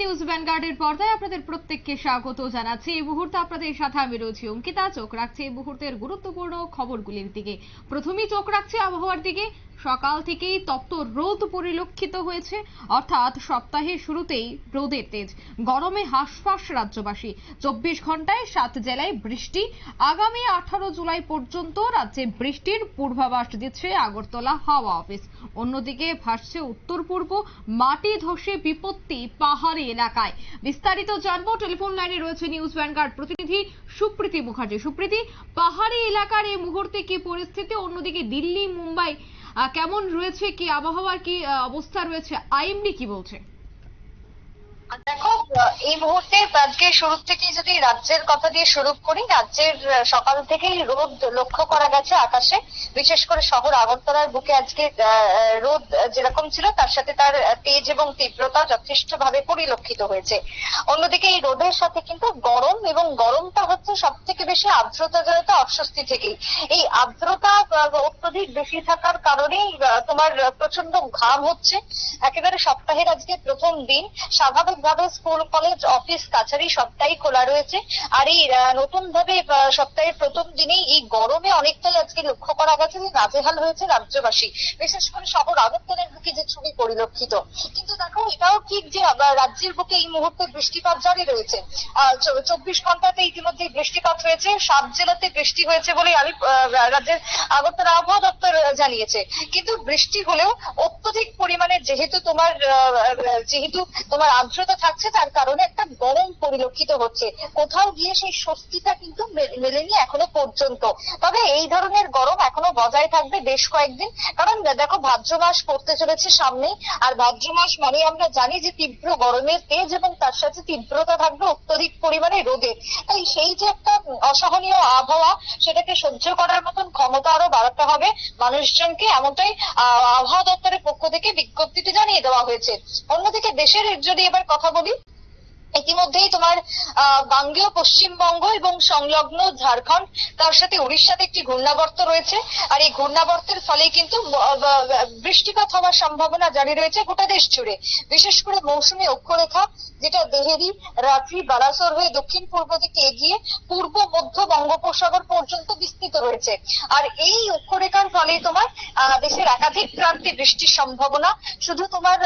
News ভ্যানগার্ডের পর্দায় আপনাদের প্রত্যেককে স্বাগত জানাচ্ছি। এই মুহূর্তে আপনাদের সাথে আমি রয়েছি অঙ্কিতা। চোখ রাখছি এই মুহূর্তের গুরুত্বপূর্ণ খবরগুলির দিকে। প্রথমেই চোখ রাখছি আবহাওয়ার দিকে। সকাল থেকেই তপ্ত রোদ পরিলক্ষিত হয়েছে। অর্থাৎ সপ্তাহের শুরুতেই রোদের তেজ। গরমে হাঁসফাঁস রাজ্যবাসী। চব্বিশ ঘন্টায় সাত জেলায় বৃষ্টি। আগামী আঠারো জুলাই পর্যন্ত রাজ্যে বৃষ্টির পূর্বাভাস দিচ্ছে আগরতলা হাওয়া অফিস। অন্যদিকে ভাসছে উত্তর পূর্ব মাটি ধসে বিপত্তি, পাহাড়ি এলাকায়। বিস্তারিত জানব, টেলিফোন লাইনে রয়েছে নিউজ ভ্যানগার্ড প্রতিনিধি সুপ্রীতি মুখার্জি। সুপ্রীতি, পাহাড়ি এলাকার এই মুহূর্তে কি পরিস্থিতি? অন্যদিকে দিল্লি, মুম্বাই কেমন রয়েছে? কি আবহাওয়ার কি অবস্থা রয়েছে? আইএমডি কি বলছে? দেখো এই মুহূর্তে আজকে শুরু থেকে যদি রাজ্যের কথা দিয়ে শুরু করি, রাজ্যের সকাল থেকেই রোদ লক্ষ্য করা গেছে আকাশে। বিশেষ করে শহর আগরতলার বুকে আজকে রোদ যেরকম ছিল, তার সাথে তার তেজ এবং তীব্রতা যথেষ্ট ভাবে পরিলক্ষিত হয়েছে। অন্যদিকে এই রোদের সাথে কিন্তু গরম এবং গরমটা হচ্ছে সব থেকে বেশি আর্দ্রতা জনিত অস্বস্তি থেকেই। এই আর্দ্রতা অত্যধিক বেশি থাকার কারণেই তোমার প্রচণ্ড ঘাম হচ্ছে। একেবারে সপ্তাহের আজকে প্রথম দিন। স্বাভাবিকভাবে স্কুল, কলেজ, অফিস কাছারি সবটাই খোলা রয়েছে। আর এই নতুন ভাবে সপ্তাহের প্রথম দিনেই এই গরমে অনেকটাই আজকে লক্ষ্য করা গেছে যে নাজেহাল হয়েছে রাজ্যবাসী। বিশেষ করে শহর আগরতলার বুকে যে ছবি পরিলক্ষিত। কিন্তু দেখো, এটাও ঠিক যে রাজ্যের বুকে এই মুহূর্তে বৃষ্টিপাত জারি রয়েছে। চব্বিশ ঘন্টাতে ইতিমধ্যে বৃষ্টিপাত হয়েছে। সাত জেলাতে বৃষ্টি হয়েছে বলে আমি রাজ্যের আগরতলা আবহাওয়া দপ্তর জানিয়েছে। কিন্তু বৃষ্টি হলেও অত্যধিক পরিমাণে যেহেতু তোমার যেহেতু তোমার আর্দ্রতা থাকছে, তার কারণে একটা গরম পরিলক্ষিত হচ্ছে। কোথাও গিয়ে সেই স্বস্তিটা কিন্তু মেলেনি এখনও পর্যন্ত। তবে এই ধরনের গরম এখনও বজায় থাকবে বেশ কয়েকদিন। কারণ দেখো, ভাদ্র মাস পড়তে চলেছে সামনেই। আর ভাদ্র মাস মানে আমরা জানি যে তীব্র গরমের তেজ এবং তার সাথে তীব্রতা থাকবে অত্যধিক পরিমাণে রোদে। তাই সেই যে একটা অসহনীয় আবহাওয়া, সেটাকে সহ্য করার মতন ক্ষমতা আরও বাড়াতে হবে মানুষজনকে। এমনটাই আবহাওয়া দপ্তরের পক্ষ থেকে বিজ্ঞপ্তিটি জানিয়ে দেওয়া হয়েছে। অন্যদিকে দেশের, যদি এবার কথা বলি ইতিমধ্যেই তোমার বাংলা পশ্চিমবঙ্গ এবং সংলগ্ন ঝাড়খণ্ড, তার সাথে উড়িষ্যাতে একটি ঘূর্ণাবর্ত রয়েছে। আর এই ঘূর্ণাবর্তের ফলে কিন্তু বৃষ্টিপাত হওয়ার সম্ভাবনা জারি রয়েছে গোটা দেশ জুড়ে। বিশেষ করে মৌসুমী অক্ষরেখা যেটা দেহেরি রাত্রি বালাসোর হয়ে দক্ষিণ পূর্ব দিকে এগিয়ে পূর্ব, মধ্য বঙ্গোপসাগর পর্যন্ত বিস্তৃত রয়েছে। আর এই অক্ষরেখার ফলে তোমার দেশের একাধিক প্রান্তে বৃষ্টির সম্ভাবনা, শুধু তোমার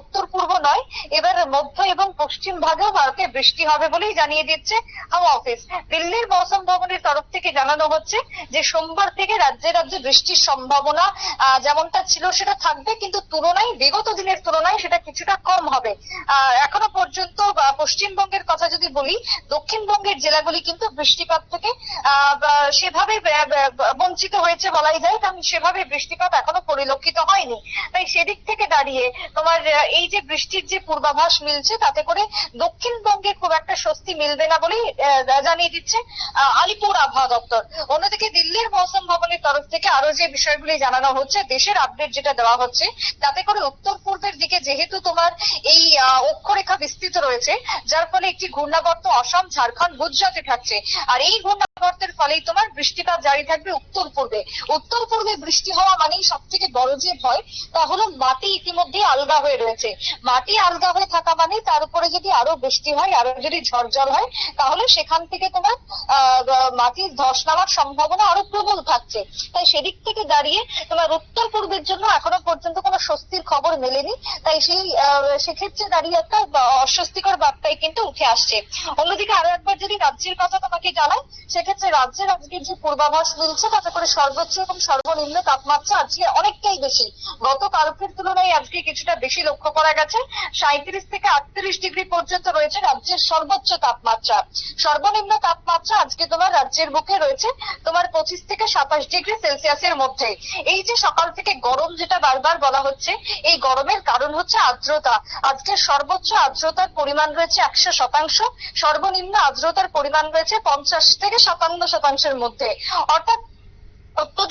উত্তর পূর্ব নয়, এবার মধ্য এবং পশ্চিম ভাগেও ভারতে বৃষ্টি হবে বলেই জানিয়ে দিচ্ছে হাওয়া অফিস। দিল্লির মৌসুম ভবনের তরফ থেকে জানানো হচ্ছে যে সোমবার থেকে রাজ্যে রাজ্যে বৃষ্টির সম্ভাবনা যেমনটা ছিল সেটা থাকবে, কিন্তু তুলনায়, বিগত দিনের তুলনায় সেটা কিছুটা কম হবে। এখনও পর্যন্ত পশ্চিমবঙ্গের কথা যদি বলি, দক্ষিণবঙ্গের জেলাগুলি কিন্তু বৃষ্টিপাত থেকে সেভাবে বঞ্চিত হয়েছে বলাই যায়, কারণ সেভাবে বৃষ্টিপাত এখনও পরিলক্ষিত হয়নি। তাই সেদিক থেকে দাঁড়িয়ে তোমার এই যে বৃষ্টির যে পূর্বাভাস মিলছে, তাতে করে দক্ষিণবঙ্গে খুব একটা স্বস্তি মিলবে না বলেই জানিয়ে দিচ্ছে আলিপুর আবহাওয়া দপ্তর। অন্যদিকে দিল্লির মৌসুম ভবনের তরফ থেকে আরও যে বিষয়গুলি জানানো হচ্ছে, দেশের আপডেট যেটা দেওয়া হচ্ছে, তাতে করে উত্তর পূর্বের দিকে যেহেতু তোমার এই অক্ষরেখা বিস্তৃত রয়েছে যার ফলে একটি ঘূর্ণাবর্ত অসম ঝাড়খণ্ড গুজরাটে থাকছে। আর এই ঘূর্ণাবর্তের ফলেই তোমার বৃষ্টিপাত জারি থাকবে উত্তর পূর্বে। উত্তর পূর্বে বৃষ্টি হওয়া মানেই সব থেকে বড় যে ভয়, তা হলো মাটি ইতিমধ্যে আলগা হয়ে রয়েছে। মাটি আলগা হয়ে থাকা মানে তার উপরে যদি আরও বৃষ্টি হয়, আরও যদি ঝড় জল হয়, তাহলে সেখান থেকে তোমার মাটির ধস নামার সম্ভাবনা আরও প্রবল থাকছে। তাই সেদিক থেকে দাঁড়িয়ে তোমার উত্তর পূর্বের জন্য এখনও পর্যন্ত কোনো স্বস্তির খবর মেলেনি। তাই সেই সেক্ষেত্রে দাঁড়িয়ে একটা অস্বস্তিকর বার্তাই কিন্তু উঠে আসছে। অন্যদিকে আরও একবার যদি রাজ্যের কথা তোমাকে জানাই সেক্ষেত্রে রাজ্যের আজকের যে পূর্বাভাস মিলছে তাতে করে সর্বোচ্চ এবং সর্বনিম্ন তাপমাত্রা আজকে অনেকটাই বেশি। গতকালকের তুলনায় আজকে কিছুটা বেশি লক্ষ্য করা গেছে। সাঁত্রিশ থেকে আটত্রিশ ডিগ্রি পর্যন্ত রয়েছে রাজ্যের সর্বোচ্চ তাপমাত্রা। সর্বনিম্ন তাপমাত্রা আজকে তোমার রাজ্যের বুকে রয়েছে তোমার পঁচিশ থেকে সাতাশ ডিগ্রি সেলসিয়াসের মধ্যে। এই যে সকাল থেকে গরম যেটা বারবার বলা হচ্ছে, এই গরমের কারণ হচ্ছে আর্দ্রতা। আজকে সর্বোচ্চ আর্দ্রতার পরিমাণ রয়েছে একশো শতাংশ। সর্বনিম্ন আর্দ্রতার পরিমাণ রয়েছে পঞ্চাশ থেকে সাতান্ন শতাংশের মধ্যে। অর্থাৎ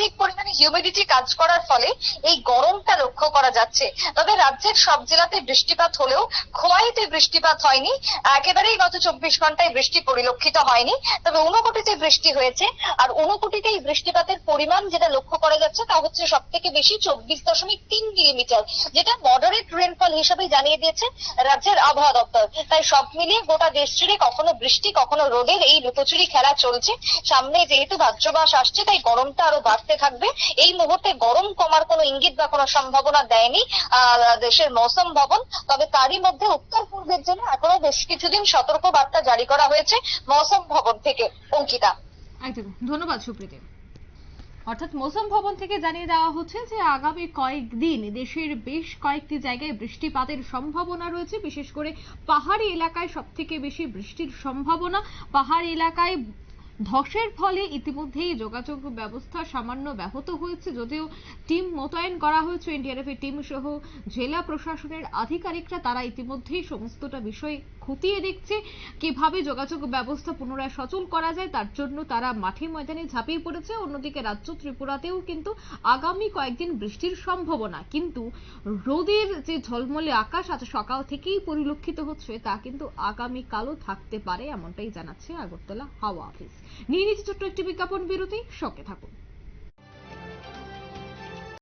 অত্যধিক পরিমাণে হিউমিডিটি কাজ করার ফলে এই গরমটা লক্ষ্য করা যাচ্ছে। তবে রাজ্যের সব জেলাতে বৃষ্টিপাত হলেও খোয়াইতে বৃষ্টিপাত হয়নি। একেবারেই গত চব্বিশ ঘন্টায় বৃষ্টি পরিলক্ষিত হয়নি। তবে ঊনকোটিতে বৃষ্টি হয়েছে। আর ঊনকোটিতে এই বৃষ্টিপাতের পরিমাণ যেটা লক্ষ্য করা যাচ্ছে তা হচ্ছে সব থেকে বেশি চব্বিশ দশমিক তিন মিলিমিটার, যেটা মডারেট রেনফল হিসেবে জানিয়ে দিয়েছে রাজ্যের আবহাওয়া দপ্তর। তাই সব মিলিয়ে গোটা দেশ জুড়ে কখনো বৃষ্টি, কখনো রোদের এই লুকোচুরি খেলা চলছে। সামনে যেহেতু ভাদ্র মাস আসছে, তাই গরমটা আরও বাড়তে থাকবে। এই মুহূর্তে গরম কমার কোনো ইঙ্গিত বা কোনো সম্ভাবনা দেয়নি দেশের মৌসুম ভবন। তবে তারই মধ্যে উত্তর পূর্বের জন্য এখনও বেশ কিছুদিন সতর্ক বার্তা জারি করা হয়েছে মৌসুম ভবন থেকে। অঙ্কিতা। একদম। ধন্যবাদ সুপ্রীতি। অর্থাৎ মৌসুম ভবন থেকে জানিয়ে দেওয়া হচ্ছে যে, আগামী কয়েকদিন দেশের বেশ কয়েকটি জায়গায় বৃষ্টিপাতের সম্ভাবনা রয়েছে। বিশেষ করে পাহাড়ি এলাকায় সব থেকে বেশি বৃষ্টির সম্ভাবনা। পাহাড়ি এলাকায় ধসের ফলে ইতিমধ্যেই যোগাযোগ ব্যবস্থা সামান্য ব্যাহত হয়েছে যদিও টিম মোতায়েন করা হয়েছে এনডিআরএফ এর টিম সহ জেলা প্রশাসনের আধিকারিকরা, তারা ইতিমধ্যেই সমস্তটা বিষয় খতিয়ে দেখছে। কীভাবে যোগাযোগ ব্যবস্থা পুনরায় সচল করা যায়, তার জন্য তারা মাঠে ময়দানে ঝাঁপিয়ে পড়েছে। অন্যদিকে রাজ্য ত্রিপুরাতেও কিন্তু আগামী কয়েকদিন বৃষ্টির সম্ভাবনা। কিন্তু রোদের যে ঝলমলে আকাশ আজ সকাল থেকেই পরিলক্ষিত হচ্ছে, তা কিন্তু আগামী কালও থাকতে পারে, এমনটাই জানাচ্ছে আগরতলা হাওয়া অফিস। নিয়ে নিচ্ছে ছোট্ট একটি বিজ্ঞাপন বিরতি, সঙ্গে থাকুন।